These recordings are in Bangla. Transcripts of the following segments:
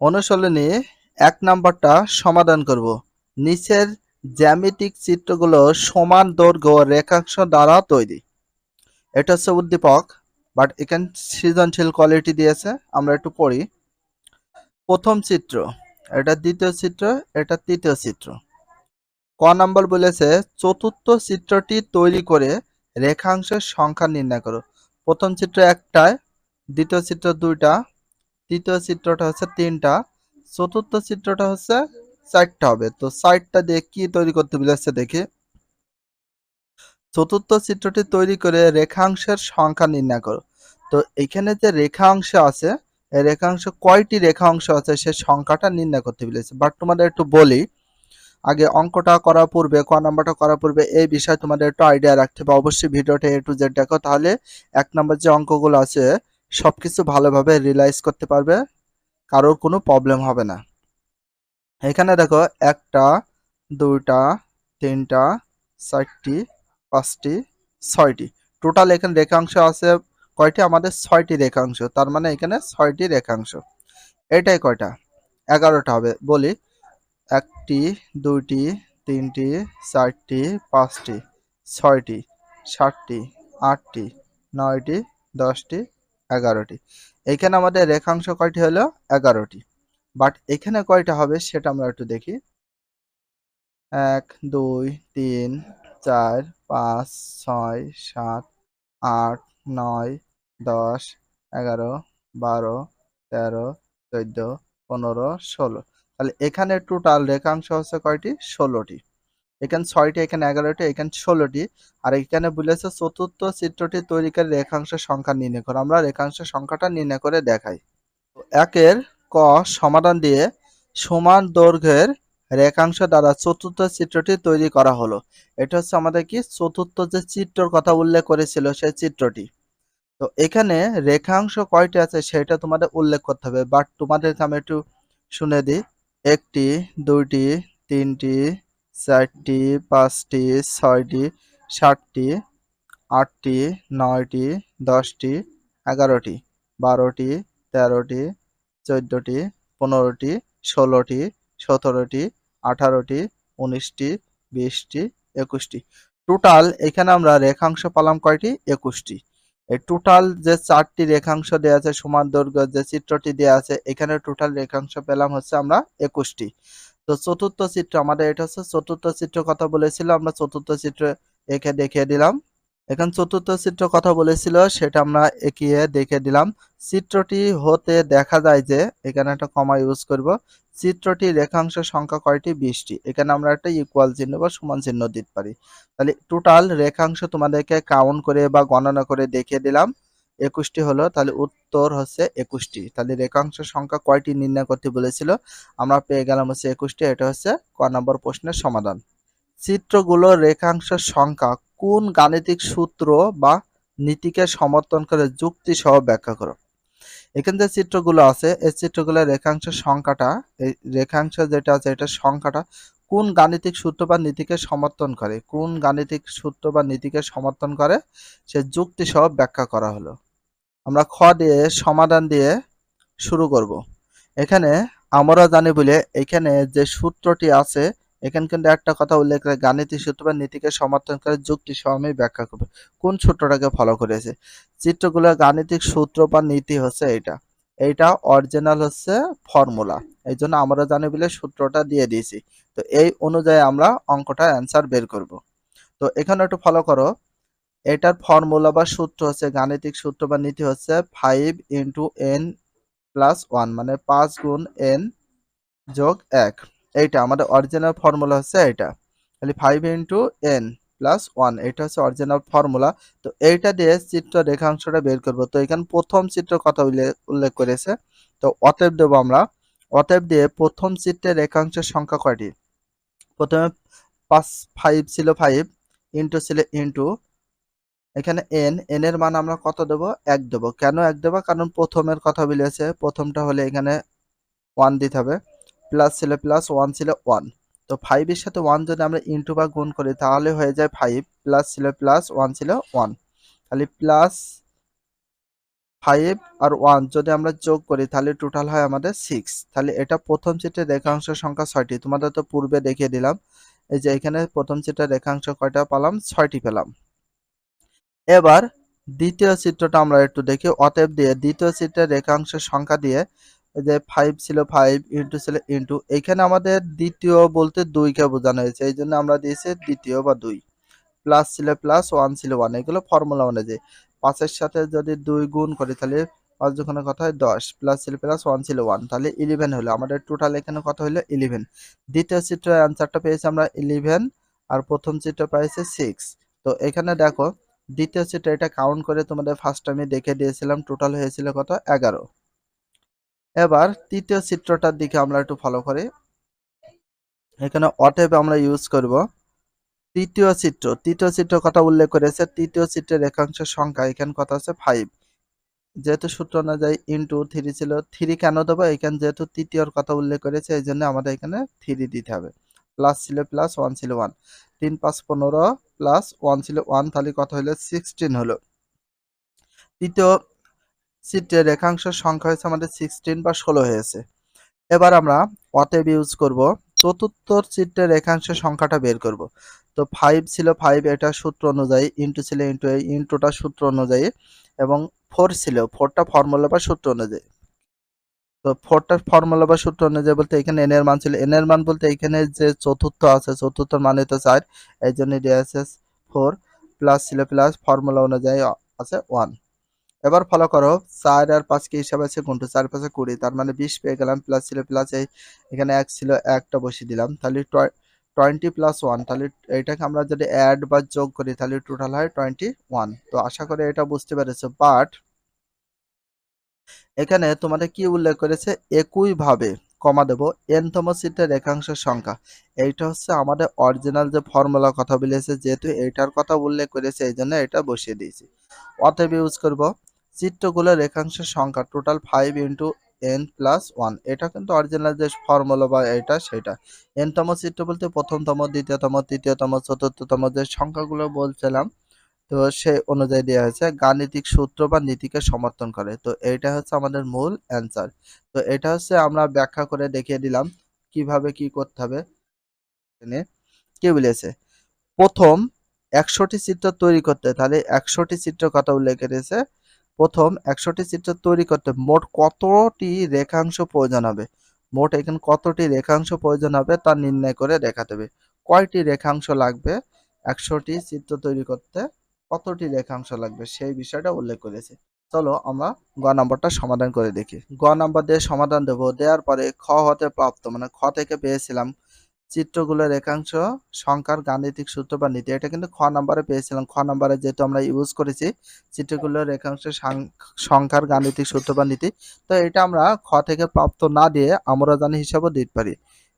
অনুশীলনী এক নাম্বারটা সমাধান করব। নিচের জ্যামিতিক চিত্রগুলো সমান দৈর্ঘ্য রেখাংশ দ্বারা তৈরি। এটা হচ্ছে উদ্দীপক বাট এখানে সৃজনশীল কোয়ালিটি দিয়েছে, আমরা একটু পড়ি। প্রথম চিত্র, এটা দ্বিতীয় চিত্র, এটা তৃতীয় চিত্র। ক নাম্বার বলেছে, চতুর্থ চিত্রটি তৈরি করে রেখাংশের সংখ্যা নির্ণয় করো। প্রথম চিত্র একটায়, দ্বিতীয় চিত্র দুইটা তৃতীয় চিত্রটা হচ্ছে তিনটা, চতুর্থ চিত্রটা হচ্ছে চারটা হবে। তো চারটা দিয়ে কি তৈরি করতে বলেছে দেখি। চতুর্থ চিত্রটি তৈরি করে রেখাংশের সংখ্যা নির্ণয় করো। তো এখানে যে রেখাংশ আছে রেখাংশ কয়টি রেখাংশ আছে সে সংখ্যাটা নির্ণয় করতে বলেছে। বাট তোমাদের একটু বলি, আগে অঙ্কটা করার পূর্বে, ক নাম্বারটা করার পূর্বে এই বিষয়ে তোমাদের একটু আইডিয়া রাখতে হবে। অবশ্যই ভিডিওটা এ টু জেড দেখো, তাহলে এক নাম্বার যে অঙ্কগুলো আছে সবকিছু ভালোভাবে রিয়েলাইজ করতে পারবে, কারোর কোনো প্রবলেম হবে না। এখানে দেখো একটা, দুইটা, তিনটা, চারটি, পাঁচটি, ছয়টি। টোটাল এখানে রেখাংশ আছে, কয়টি? আমাদের ছয়টি রেখাংশ, তার মানে এখানে ছয়টি রেখাংশ। এটাই কয়টা? এগারোটা হবে। বলি, একটি, দুইটি, তিনটি, চারটি, পাঁচটি, ছয়টি, সাতটি, আটটি, নয়টি, দশটি এগারোটি। এখানে আমাদের রেখাংশ কয়টি হলো? এগারোটি। বাট এখানে কয়টা হবে সেটা আমরা একটু দেখি। এক, দুই, তিন, চার, পাঁচ, ছয়, সাত, আট, নয়, দশ, এগারো, বারো, তেরো, চোদ্দ, পনেরো, ষোলো। তাহলে এখানে টোটাল রেখাংশ হচ্ছে কয়টি? ষোলোটি। এখানে ছয়টি, এখানে এগারোটি, এখানে ষোলোটি। আর এখানে বলেছে চতুর্থ চিত্রটি তৈরি করে রেখাংশ সংখ্যা নির্ণয় করো। আমরা রেখাংশ সংখ্যাটা নির্ণয় করে দেখাই। একের ক সমাধান দিয়ে সমান দৈর্ঘ্যের রেখাংশ দ্বারা চতুর্থ চিত্রটি তৈরি করা হলো। এটা হচ্ছে আমাদের কি? চতুর্থ যে চিত্রর কথা উল্লেখ করেছিল সেই চিত্রটি। তো এখানে রেখাংশ কয়টি আছে সেটা তোমাদের উল্লেখ করতে হবে। বাট তোমাদেরকে আমি একটু শুনে দিই। একটি, দুইটি, তিনটি চারটি, পাঁচটি, ছয়টি, সাতটি, আটটি, নয়টি, দশটি, এগারোটি, বারোটি, তেরোটি, চোদ্দোটি, পনেরোটি, ষোলোটি, সতেরোটি, আঠারোটি, উনিশটি, বিশটি, একুশটি। টোটাল এখানে আমরা রেখাংশ পালাম কয়টি? একুশটি। এই টোটাল যে চারটি রেখাংশ দেওয়া আছে, সমান দৈর্ঘ্য যে চিত্রটি দেওয়া আছে, এখানে টোটাল রেখাংশ পেলাম হচ্ছে আমরা একুশটি। তো চতুর্থ চিত্র আমাদের এটা হচ্ছে চতুর্থ চিত্র কথা বলেছিল, আমরা চতুর্থ চিত্র একে দেখিয়ে দিলাম। এখন চতুর্থ চিত্র কথা বলেছিল, সেটা আমরা এঁকিয়ে দেখে দিলাম। চিত্রটি হতে দেখা যায় যে, এখানে একটা কমা ইউজ করব। চিত্রটি রেখাংশ সংখ্যা কয়টি? বিশটি। এখানে আমরা একটা ইকুয়াল চিহ্ন বা সমান চিহ্ন দিতে পারি। তাহলে টোটাল রেখাংশ তোমাদেরকে কাউন্ট করে বা গণনা করে দেখিয়ে দিলাম। একুশটি হলো, তাহলে উত্তর হচ্ছে একুশটি। তাহলে রেখাংশ সংখ্যা কয়টি নির্ণয় করতে বলেছিল? আমরা পেয়ে গেলাম হচ্ছে একুশটি, এটা হচ্ছে ক নম্বর প্রশ্নের সমাধান। চিত্রগুলো রেখাংশ সংখ্যা কোন গাণিতিক সূত্র বা নীতিকে সমর্থন করে যুক্তি সহ ব্যাখ্যা করো। এখানে যে চিত্রগুলো আছে, এই চিত্রগুলোর রেখাংশের সংখ্যাটা, এই রেখাংশ যেটা আছে, এটা সংখ্যাটা কোন গাণিতিক সূত্র বা নীতিকে সমর্থন করে? কোন গাণিতিক সূত্র বা নীতিকে সমর্থন করে? সে যুক্তি সহ ব্যাখ্যা করা হলো। আমরা খ দিয়ে সমাধান দিয়ে শুরু করব। এখানে আমরা জানি বলে এখানে যে সূত্রটি আছে, এখানে কিন্তু একটা কথা উল্লেখ করে গাণিতিক সূত্র বা নীতিকে সমর্থন করে যুক্তি সহ আমি ব্যাখ্যা করব। কোন সূত্রটাকে ফলো করেছে? চিত্রগুলোর গাণিতিক সূত্র বা নীতি হচ্ছে এইটা। এইটা অরিজিনাল হচ্ছে ফর্মুলা এই জন্য আমরা জানি বলে সূত্রটা দিয়ে দিয়েছি। তো এই অনুযায়ী আমরা অঙ্কটা অ্যান্সার বের করব। তো এখানে একটু ফলো করো। এটার ফর্মুলা বা সূত্র হচ্ছে, গাণিতিক সূত্র বা নীতি হচ্ছে five into N plus one মানে পাঁচ গুণ এন যোগ এক। এইটা আমাদের অরিজিনাল ফর্মুলা হচ্ছে এটা তাহলে five into N plus one এটা হচ্ছে অরিজিনাল ফর্মুলা তো এইটা দিয়ে চিত্র রেখাংশটা বের করব। তো এখানে প্রথম চিত্র কথা উল্লেখ করেছে। তো অতএব দেবো আমরা। অতএব দিয়ে প্রথম চিত্রের রেখাংশের সংখ্যা কয়টি? প্রথমে পাঁচ ফাইভ ছিল ফাইভ ইন্টু ছিল ইন্টু এখানে এন এন এর মান আমরা কত দেব? এক দেব। কেন এক দেব? কারণ প্রথমের কথা বলেছে, প্রথমটা হলে এখানে ওয়ান দিতে হবে। প্লাস ছিল প্লাস ওয়ান ছিল ওয়ান তো ফাইভের সাথে ওয়ান যদি আমরা ইন্টু বা গুণ করি, তাহলে হয়ে যায় ফাইভ প্লাস ছিল প্লাস ওয়ান ছিল ওয়ান তাহলে প্লাস ফাইভ আর ওয়ান যদি আমরা যোগ করি, তাহলে টোটাল হয় আমাদের সিক্স তাহলে এটা প্রথম চিত্রের রেখাংশ সংখ্যা ছয়টি। তোমাদের তো পূর্বে দেখিয়ে দিলাম। এই যে এখানে প্রথম চিত্রের রেখাংশ কয়টা পেলাম? ছয়টি পেলাম। এবার দ্বিতীয় চিত্রটা আমরা একটু দেখি। অতএব দিয়ে দ্বিতীয় চিত্রের রেখাংশের সংখ্যা দিয়ে যে ফাইভ ছিল ফাইভ ইন্টু ছিল ইন্টু এইখানে আমাদের দ্বিতীয় বলতে দুইকে বোঝানো হয়েছে। এই জন্য আমরা দিয়েছি দ্বিতীয় বা দুই। প্লাস ছিল প্লাস ওয়ান ছিল ওয়ান এগুলো ফর্মুলা অনুযায়ী। পাঁচের সাথে যদি দুই গুণ করি, তাহলে পাঁচ যখন কথা হয়? দশ। প্লাস ছিল প্লাস ওয়ান ছিল ওয়ান তাহলে ইলেভেন হলো। আমাদের টোটাল এখানে কথা হলো? ইলেভেন দ্বিতীয় চিত্রের অ্যান্সারটা পেয়েছি আমরা ইলেভেন আর প্রথম চিত্র পেয়েছে সিক্স তো এখানে দেখো দ্বিতীয় চিত্র, এটা কাউন্ট করে তোমাদের ফার্স্ট আমি দেখে দিয়েছিলাম টোটাল হয়েছিল কত? এগারো। এবার তৃতীয় চিত্রটার দিকে আমরা একটু ফলো করি। এখানে অটেপ আমরা ইউজ করব তৃতীয় চিত্র। তৃতীয় চিত্র কথা উল্লেখ করেছে, তৃতীয় চিত্রের রেখাংশের সংখ্যা এখানে কথা আছে ফাইভ যেহেতু সূত্র অনুযায়ী ইন্টু থ্রি ছিল থ্রি কেন দেবো? এখানে যেহেতু তৃতীয়র কথা উল্লেখ করেছে, এই জন্য আমাদের এখানে থ্রি দিতে হবে। প্লাস ছিল প্লাস, ওয়ান ছিল ওয়ান। তিন পাঁচ পনেরো প্লাস ওয়ান ছিল ওয়ান, তাহলে কত হলো সিক্সটিন হলো। তৃতীয় চিত্রের রেখাংশের সংখ্যা হয়েছে আমাদের সিক্সটিন বা ষোলো হয়েছে। এবার আমরা অতএব ইউজ করব? চতুর্থ চিত্রের রেখাংশের সংখ্যাটা বের করব। তো ফাইভ ছিল ফাইভ এটা সূত্র অনুযায়ী ইন্টু ছিল ইন্টু ইন্টুটা সূত্র অনুযায়ী, এবং ফোর ছিল ফোরটা ফর্মুলা বা সূত্র অনুযায়ী। তো ফোরটা ফর্মুলা বা সূত্র অনুযায়ী বলতে এখানে এন এর মান ছিল। এন এর মান বলতে এখানে যে চতুর্থ আছে, চতুর্থ মানে তো চার। এই জন্য ডিএসএস ফোর প্লাস ছিল প্লাস ফর্মুলা অনুযায়ী আছে ওয়ান এবার ফলো করো, চার আর পাঁচ কি হিসাবে আছে গুণটু চার পাঁচে কুড়ি, তার মানে বিশ পেয়ে গেলাম প্লাস ছিল প্লাস এই এখানে এক ছিল একটা বসিয়ে দিলাম। তাহলে টোয়েন্টি প্লাস ওয়ান তাহলে এটাকে আমরা যদি অ্যাড বা যোগ করি, তাহলে টোটাল হয় টোয়েন্টি ওয়ান তো আশা করি এটা বুঝতে পেরেছ। বাট এখানে তোমাদের কি উল্লেখ করেছে? একইভাবে কমা দেবো, এনতম সিটের রেখাংশের সংখ্যা। এইটা হচ্ছে আমাদের অরিজিনাল যে ফর্মুলা কথা বলেছে, যেহেতু এইটার কথা উল্লেখ করেছে, এই জন্য এটা বসিয়ে দিয়েছি। অতএব ইউজ করব চিত্রগুলো রেখাংশের সংখ্যা total five into N plus one এটা কিন্তু অরিজিনাল যে ফর্মুলা বা এটা, সেটা। এনতম চিত্র বলতে প্রথমতম, দ্বিতীয়তম, তৃতীয়তম, চতুর্থতম যে সংখ্যাগুলো বলছিলাম তো সে অনুযায়ী দেওয়া হয়েছে, গাণিতিক সূত্র বা নীতিকে সমর্থন করে। তো এইটা হচ্ছে আমাদের মূল অ্যান্সার তো এটা হচ্ছে আমরা ব্যাখ্যা করে দেখিয়ে দিলাম কীভাবে কি করতে হবে। কে বলেছে, প্রথম একশোটি চিত্র তৈরি করতে, তাহলে একশোটি চিত্র কথা উল্লেখ করেছে। প্রথম একশোটি চিত্র তৈরি করতে মোট কতটি রেখাংশ প্রয়োজন হবে? মোট এখানে কতটি রেখাংশ প্রয়োজন হবে তা নির্ণয় করে দেখাতে হবে। কয়টি রেখাংশ লাগবে একশোটি চিত্র তৈরি করতে? কতটি রেখাংশ লাগবে সেই বিষয়টা উল্লেখ করেছে। চলো আমরা গ নম্বরটা সমাধান করে দেখি। গ নম্বর দিয়ে সমাধান দেবো। দেওয়ার পরে খ হতে প্রাপ্ত মানে খ থেকে পেয়েছিলাম চিত্রগুলো রেখাংশ, সংখ্যার গাণিতিক সূত্র বা নীতি, এটা কিন্তু খ নাম্বারে পেয়েছিলাম। খ নাম্বারে যেহেতু আমরা ইউজ করেছি চিত্রগুলো রেখাংশ সংখ্যার গাণিতিক সূত্র বা নীতি, তো এটা আমরা খ থেকে প্রাপ্ত না দিয়ে আমরা জানি হিসাবেও দিতে পারি।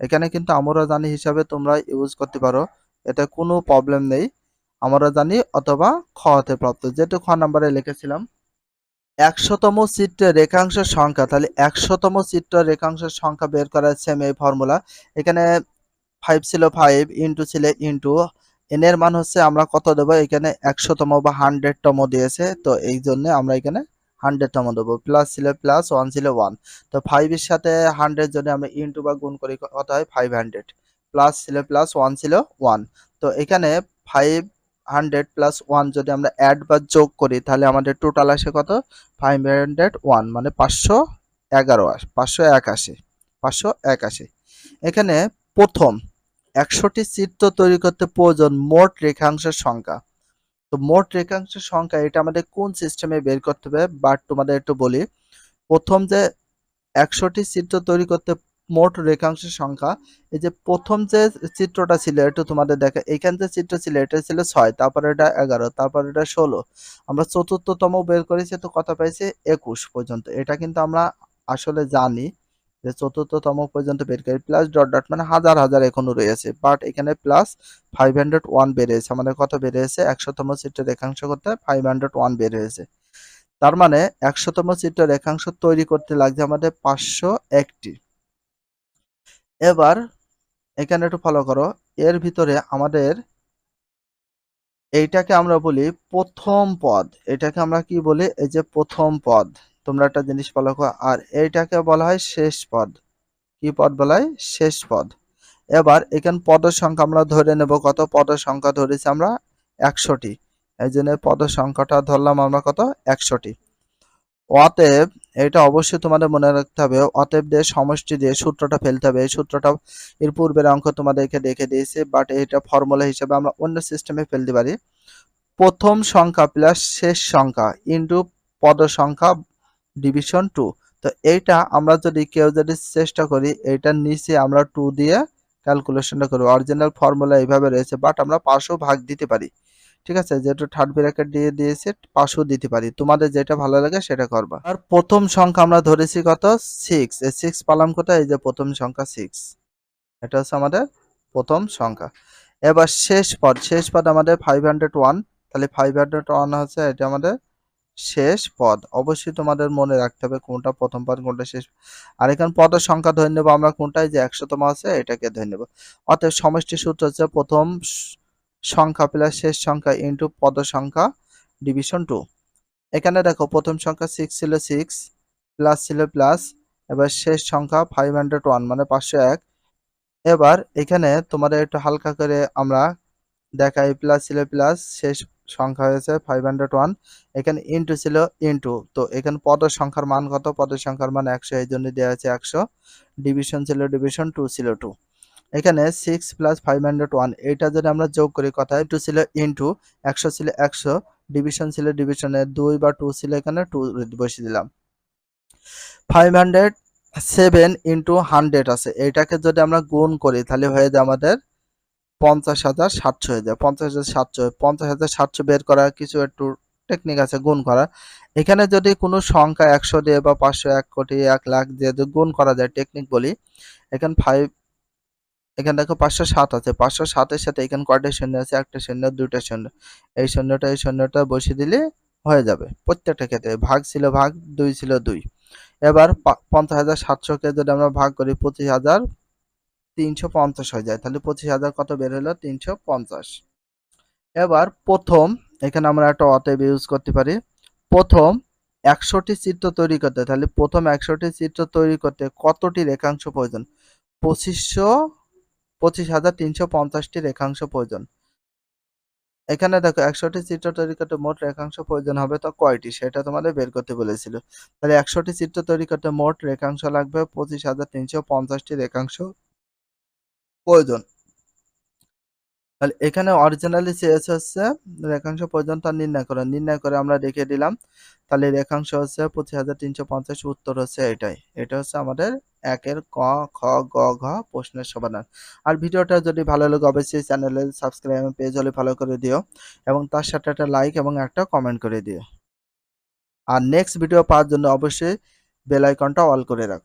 এখানে কিন্তু আমরা জানি হিসাবে তোমরা ইউজ করতে পারো। এতে কোনো প্রবলেম নেই। আমরা জানি অথবা খ হতে প্রাপ্ত। যেহেতু খ নাম্বারে লিখেছিলাম, একশোতম চিত্রের রেখাংশের সংখ্যা, তাহলে একশোতম চিত্র রেখাংশের সংখ্যা বের করার সেম এই ফর্মুলা এখানে ফাইভ ছিল ফাইভ ইন্টু ছিল ইন্টু এন এর মান হচ্ছে আমরা কত দেবো? এখানে একশোতম বা হান্ড্রেডতম দিয়েছে, তো এই জন্য আমরা এখানে হান্ড্রেডতম দেবো। প্লাস ছিল প্লাস ওয়ান ছিল ওয়ান তো ফাইভের সাথে হান্ড্রেড যদি আমরা ইন্টু বা গুণ করি, কত হয়? ফাইভ হান্ড্রেড প্লাস ছিল প্লাস ওয়ান ছিল ওয়ান তো এখানে ফাইভ হান্ড্রেড প্লাস ওয়ান যদি আমরা অ্যাড বা যোগ করি, তাহলে আমাদের টোটাল আসে কত? ফাইভ হান্ড্রেড ওয়ান মানে পাঁচশো এগারো পাঁচশো এক আসে পাঁচশো এক আসে এখানে প্রথম একশোটি চিত্র তৈরি করতে প্রয়োজন মোট রেখাংশের সংখ্যা। তো মোট রেখাংশের সংখ্যা, এটা আমাদের কোন সিস্টেমে বের করতে হবে? বাট তোমাদের একটু বলি, প্রথম যে একশোটি চিত্র তৈরি করতে মোট রেখাংশের সংখ্যা। এই যে প্রথম যে চিত্রটা ছিল, একটু তোমাদের দেখা এইখান যে চিত্র ছিল, এটা ছিল ছয়, তারপরে এটা এগারো, তারপরে এটা ষোলো। আমরা চতুর্থতম বের করেছি তো কথা পাইছে একুশ পর্যন্ত। এটা কিন্তু আমরা আসলে জানি যে চতুর্থতম পর্যন্ত বের করি। প্লাস ডট ডট মানে হাজার হাজার এখনও রয়েছে। বাট এখানে প্লাস ফাইভ হান্ড্রেড ওয়ান বেড়েছে আমাদের কত বেড়েছে একশোতম চিত্রের রেখাংশ করতে ফাইভ হান্ড্রেড ওয়ান হয়েছে তার মানে একশোতম চিত্র রেখাংশ তৈরি করতে লাগছে আমাদের পাঁচশো একটি। এবার এখানে একটু ফলো করো। এর ভিতরে আমাদের এইটাকে আমরা বলি প্রথম পদ। এটাকে আমরা কি বলি? এই যে প্রথম পদ। তোমরা একটা জিনিস ফলো করো। আর এইটাকে বলা হয় শেষ পদ। কি পদ বলা হয়? শেষ পদ। এবার এখানে পদের সংখ্যা আমরা ধরে নেব। কত পদের সংখ্যা ধরেছি আমরা? একশোটি। এই জন্য পদের সংখ্যাটা ধরলাম আমরা কত? একশোটি। অতএব এটা অবশ্যই তোমাদের মনে রাখতে হবে, অতএব দিয়ে সমষ্টি দিয়ে সূত্রটা ফেলতে হবে, এই সূত্রটা এর পূর্বের অঙ্ক তোমাদেরকে দেখে দিয়েছি বাট এটা ফর্মুলা হিসেবে আমরা অন্য সিস্টেমে ফেলতে পারি। প্রথম সংখ্যা প্লাস শেষ সংখ্যা ইন্টু পদ সংখ্যা ডিভিশন টু তো এইটা আমরা যদি কেউ যদি চেষ্টা করি এইটার নিচে আমরা টু দিয়ে ক্যালকুলেশনটা করি অরিজিনাল ফর্মুলা এইভাবে রয়েছে বাট আমরা পাঁচশো ভাগ দিতে পারি। ঠিক আছে? যেটা থার্ড ব্র্যাকেট দিয়ে দিয়েছে, পাঁচশো দিতে পারি। তোমাদের যেটা ভালো লাগে সেটা করবা। আর প্রথম সংখ্যা আমরা ধরেছি কত? সিক্স এই সিক্স পালাম কোথায়? এই যে প্রথম সংখ্যা সিক্স এটা হচ্ছে আমাদের প্রথম সংখ্যা। এবার শেষ পদ। শেষ পদ আমাদের ফাইভ হান্ড্রেড ওয়ান তাহলে ফাইভ হান্ড্রেড ওয়ান হচ্ছে এটা আমাদের শেষ পদ। অবশ্যই তোমাদের মনে রাখতে হবে কোনটা প্রথম পদ, কোনটা শেষ আর এখানে পদের সংখ্যা ধরে নেব আমরা কোনটায় যে একশোতম আছে, এটাকে ধরে নেব। অতএব সমষ্টি সূত্র হচ্ছে প্রথম সংখ্যা প্লাস শেষ সংখ্যা ইন্টু পদ সংখ্যা ডিভিশন টু এখানে দেখো প্রথম সংখ্যা সিক্স ছিল সিক্স প্লাস ছিল প্লাস এবার শেষ সংখ্যা ফাইভ হান্ড্রেড ওয়ান মানে পাঁচশো এক। এবার এখানে তোমাদের একটু হালকা করে আমরা দেখাই প্লাস ছিল প্লাস শেষ সংখ্যা হয়েছে ফাইভ হান্ড্রেড ওয়ান এখানে ইন্টু ছিল ইন্টু তো এখানে পদের সংখ্যার মান কত? পদের সংখ্যার মান একশো এই জন্য দেওয়া আছে একশো। ডিভিশন ছিল ডিভিশন টু ছিল টু এখানে six plus five hundred one এইটা যদি আমরা যোগ করি কথা টু ছিল ইন্টু একশো ছিল একশো ডিভিশন ছিল ডিভিশনে দুই বা টু ছিল এখানে টু বসিয়ে দিলাম। Five hundred seven into hundred আছে, এইটাকে যদি আমরা গুণ করি, তাহলে হয়ে যায় আমাদের পঞ্চাশ হাজার সাতশো হয়ে যায়, পঞ্চাশ হাজার সাতশো, পঞ্চাশ হাজার সাতশো বের করা কিছু একটু টেকনিক আছে, গুণ করা। এখানে যদি কোনো সংখ্যা একশো দিয়ে বা পাঁচশো, এক কোটি, এক লাখ দিয়ে গুণ করা যায় টেকনিক বলি, এখানে ফাইভ এখানে দেখো পাঁচশো সাত আছে। পাঁচশো সাতের সাথে এখানে কয়টা শূন্য আছে? একটা শূন্য, দুইটা শূন্য। এই শূন্যটা এই শূন্যটা বসিয়ে দিলে হয়ে যাবে প্রত্যেকটা ক্ষেত্রে। ভাগ ছিল ভাগ, দুই ছিল দুই। এবার পঞ্চাশ হাজার সাতশোকে যদি আমরা ভাগ করি, পঁচিশ হাজার তিনশো পঞ্চাশ হয়ে যায়। তাহলে পঁচিশ হাজার কত বের হলো? তিনশো পঞ্চাশ। এবার প্রথম, এখানে আমরা একটা অতএব ইউজ করতে পারি। প্রথম একশোটি চিত্র তৈরি করতে। তাহলে প্রথম একশোটি চিত্র তৈরি করতে কতটি রেখাংশ প্রয়োজন? পঁচিশশো পঁচিশ হাজার তিনশো পঞ্চাশটি রেখাংশ প্রয়োজন। এখানে দেখো একশোটি চিত্র তৈরি করতে মোট রেখাংশ প্রয়োজন হবে তো কয়টি? সেটা তোমাদের বের করতে বলেছিল। তাহলে একশোটি চিত্র তৈরি করতে মোট রেখাংশ লাগবে পঁচিশ হাজার তিনশো পঞ্চাশটি রেখাংশ প্রয়োজন। তাহলে এখানে অরিজিনালি চেয়েছে হচ্ছে, রেখাংশ পর্যন্ত নির্ণয় করা নির্ণয় করে আমরা রেখে দিলাম। তাহলে রেখাংশ হচ্ছে পঁচিশ হাজার তিনশো পঞ্চাশ, উত্তর হচ্ছে এটাই। এটা হচ্ছে আমাদের একের ক, খ, গ, ঘ প্রশ্নের সমাধান। আর ভিডিওটা যদি ভালো লাগে, অবশ্যই চ্যানেলে সাবস্ক্রাইব পেজ হলে ফলো করে দিও এবং তার সাথে একটা লাইক এবং একটা কমেন্ট করে দিও। আর নেক্সট ভিডিও পাওয়ার জন্য অবশ্যই বেল আইকনটা অল করে রাখো।